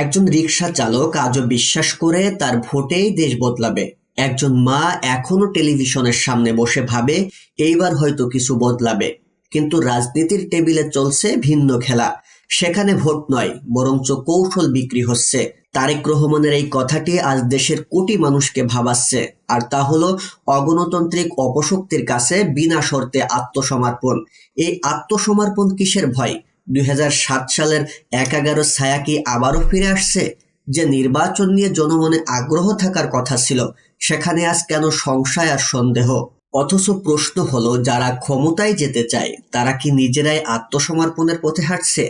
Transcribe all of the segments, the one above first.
একজন রিক্সা চালক আজও বিশ্বাস করে তার ভোটেই দেশ বদলাবে। একজন মা এখনও টেলিভিশনের সামনে বসে ভাবে, এইবার হয়তো কিছু বদলাবে। কিন্তু রাজনীতির টেবিলে চলছে ভিন্ন খেলা। সেখানে ভোট নয়, বরঞ্চ কৌশল বিক্রি হচ্ছে। তারেক রহমানের এই কথাটি আজ দেশের কোটি মানুষকে ভাবাচ্ছে। আর তা হলো অগণতান্ত্রিক অপশক্তির কাছে বিনা শর্তে আত্মসমর্পণ। এই আত্মসমর্পণ কিসের ভয়? দু হাজার সাত সালের এক এগারো ছায়া কি আবারও ফিরে আসছে, যে নির্বাচন নিয়ে জনমনে আগ্রহ থাকার কথা ছিল, সেখানে আজ কেন সংশয় আর সন্দেহ? অথচ প্রশ্ন হলো, যারা ক্ষমতায় যেতে চায়, তারা কি নিজেরাই আত্মসমর্পণের পথে হাঁটছে?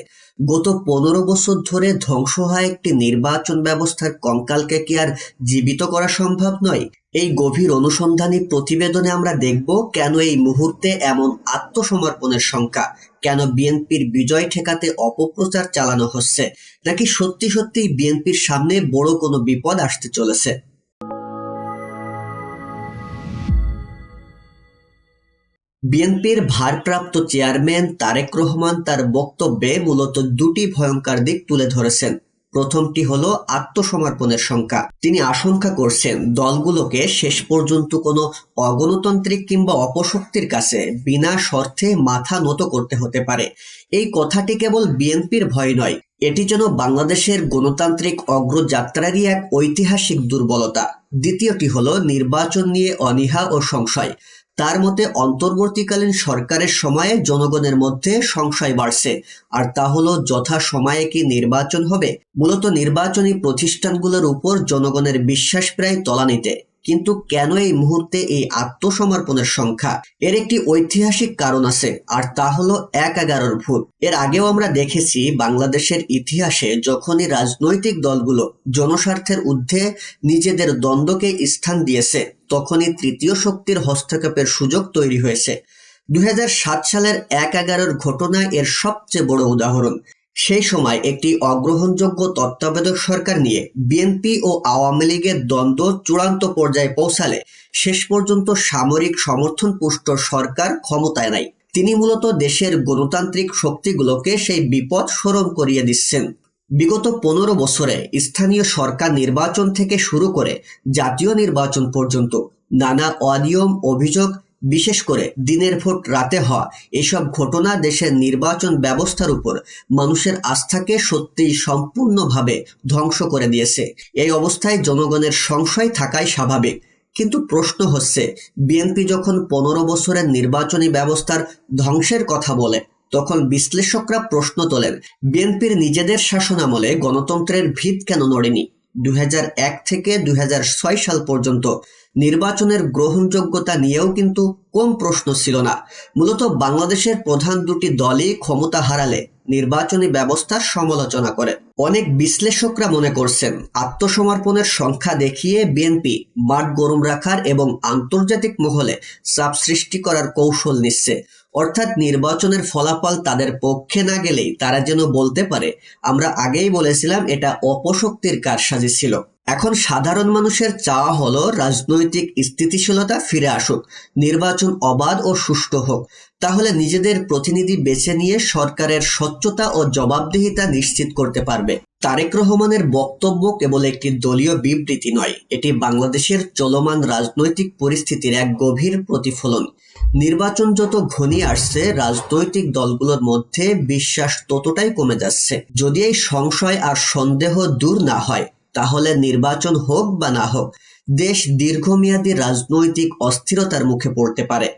গত পনেরো বছর ধরে ধ্বংস হয় একটি নির্বাচন ব্যবস্থার কঙ্কালকে কি আর জীবিত করা সম্ভব নয়? এই গভীর অনুসন্ধানী প্রতিবেদনে আমরা দেখব কেন এই মুহূর্তে এমন আত্মসমর্পণের সংখ্যা, কেন বিএনপির বিজয় ঠেকাতে অপপ্রচার চালানো হচ্ছে, নাকি সত্যি সত্যি বিএনপির সামনে বড় কোনো বিপদ আসতে চলেছে? বিএনপির ভারপ্রাপ্ত চেয়ারম্যান তারেক রহমান তার বক্তব্যে মূলত দুটি ভয়ঙ্কর দিক তুলে ধরেছেন। প্রথমটি হলো আত্মসমর্পণের সংখ্যা। তিনি আশঙ্কা করছেন, দলগুলোকে শেষ পর্যন্ত কোনো অগণতান্ত্রিক কিংবা অপশক্তির কাছে বিনা শর্তে মাথা নত করতে হতে পারে। এই কথাটি কেবল বিএনপির ভয় নয়, এটি যেন বাংলাদেশের গণতান্ত্রিক অগ্রযাত্রারই এক ঐতিহাসিক দুর্বলতা। দ্বিতীয়টি হলো নির্বাচন নিয়ে অনীহা ও সংশয়। তার মতে অন্তর্বর্তীকালীন সরকারের সময়ে জনগণের মধ্যে সংশয় বাড়ছে। আর তা হলো, যথা সময়ে কি নির্বাচন হবে? মূলত নির্বাচনী প্রতিষ্ঠানগুলোর উপর জনগণের বিশ্বাস প্রায় তলানিতে। কিন্তু কেন এই মুহূর্তে এই আত্মসমর্পণের সংখ্যা? এর একটি ঐতিহাসিক কারণ আছে, আর তা হলো এক এগারোর ভূত। এর আগেও আমরা দেখেছি বাংলাদেশের ইতিহাসে যখনই রাজনৈতিক দলগুলো জনস্বার্থের ঊর্ধ্বে নিজেদের দ্বন্দ্বকে স্থান দিয়েছে, তখনই তৃতীয় শক্তির হস্তক্ষেপের সুযোগ তৈরি হয়েছে। দুই হাজার সাত সালের এক এগারোর ঘটনা এর সবচেয়ে বড় উদাহরণ। সেই সময় একটি অগ্রহণযোগ্য তত্ত্বাবধায়ক সরকার নিয়ে বিএনপি ও আওয়ামী লীগের দ্বন্দ্ব চূড়ান্ত পর্যায়ে পৌঁছালে শেষ পর্যন্ত সামরিক সমর্থন পুষ্ট সরকার ক্ষমতায় নাই। তিনি মূলত দেশের গণতান্ত্রিক শক্তিগুলোকে সেই বিপদ স্মরণ করিয়ে দিচ্ছেন। বিগত পনেরো বছরে স্থানীয় সরকার নির্বাচন থেকে শুরু করে জাতীয় নির্বাচন পর্যন্ত নানা অনিয়ম, অভিযোগ বিশেষ করে দিনের ভোট, রাতে হওয়া এসব ঘটনা দেশের নির্বাচন ব্যবস্থার উপর মানুষের আস্থাকে সত্যিই সম্পূর্ণভাবে ধ্বংস করে দিয়েছে। এই অবস্থায় জনগণের সংশয় থাকাই স্বাভাবিক। কিন্তু প্রশ্ন হচ্ছে, বিএনপি যখন পনেরো বছরের নির্বাচনী ব্যবস্থার ধ্বংসের কথা বলে, তখন বিশ্লেষকরা প্রশ্ন তোলেন, বিএনপির নিজেদের শাসনামলে গণতন্ত্রের ভিত কেন নড়েনি? দুই হাজার এক থেকে দুই হাজার ছয় সাল পর্যন্ত নির্বাচনের গ্রহণযোগ্যতা নিয়েও কিন্তু কম প্রশ্ন ছিল না। মূলত বাংলাদেশের প্রধান দুটি দলই ক্ষমতা হারালে নির্বাচনী ব্যবস্থার সমালোচনা করে। অনেক বিশ্লেষকরা মনে করছেন, আত্মসমর্পণের সংখ্যা দেখিয়ে বিএনপি মাঠ গরম রাখার এবং আন্তর্জাতিক মহলে চাপ সৃষ্টি করার কৌশল নিচ্ছে। অর্থাৎ নির্বাচনের ফলাফল তাদের পক্ষে না গেলেই তারা যেন বলতে পারে, আমরা আগেই বলেছিলাম এটা অপশক্তির কারসাজি ছিল। এখন সাধারণ মানুষের চাওয়া হলো রাজনৈতিক স্থিতিশীলতা ফিরে আসুক, নির্বাচন অবাধ ও সুষ্ঠু হোক। তাহলে নিজেদের প্রতিনিধি বেছে নিয়ে সরকারের স্বচ্ছতা ও জবাবদিহিতা নিশ্চিত করতে পারবে। তারেক রহমানের বক্তব্য কেবল একটি দলীয় বিবৃতি নয়, এটি বাংলাদেশের চলমান রাজনৈতিক পরিস্থিতির এক গভীর প্রতিফলন। নির্বাচন যত ঘনিয়ে আসছে, রাজনৈতিক দলগুলোর মধ্যে বিশ্বাস ততটাই কমে যাচ্ছে। যদি এই সংশয় আর সন্দেহ দূর না হয় তাহলে নির্বাচন হোক বা না হোক, দেশ দীর্ঘমেয়াদী রাজনৈতিক অস্থিরতার মুখে পড়তে পারে।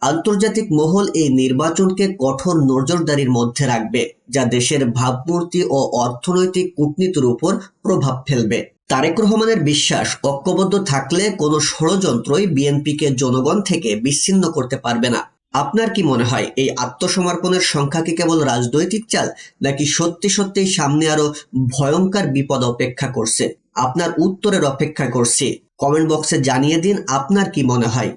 আন্তর্জাতিক মহল এই নির্বাচনকে কঠোর নজরদারির মধ্যে রাখবে, যা দেশের ভাবমূর্তি ও অর্থনৈতিক কূটনীতির উপর প্রভাব ফেলবে। তারেক রহমানের বিশ্বাস, ঐক্যবদ্ধ থাকলে কোনো ষড়যন্ত্রই বিএনপিকে জনগণ থেকে বিচ্ছিন্ন করতে পারবে না। আপনার কি মনে হয় এই আত্মসমর্পণের সংখ্যা কি কেবল রাজনৈতিক চাল, নাকি সত্যি সত্যি সামনে আরও ভয়ঙ্কর বিপদ অপেক্ষা করছে? আপনার উত্তরের অপেক্ষা করছি। কমেন্ট বক্সে জানিয়ে দিন আপনার কি মনে হয়।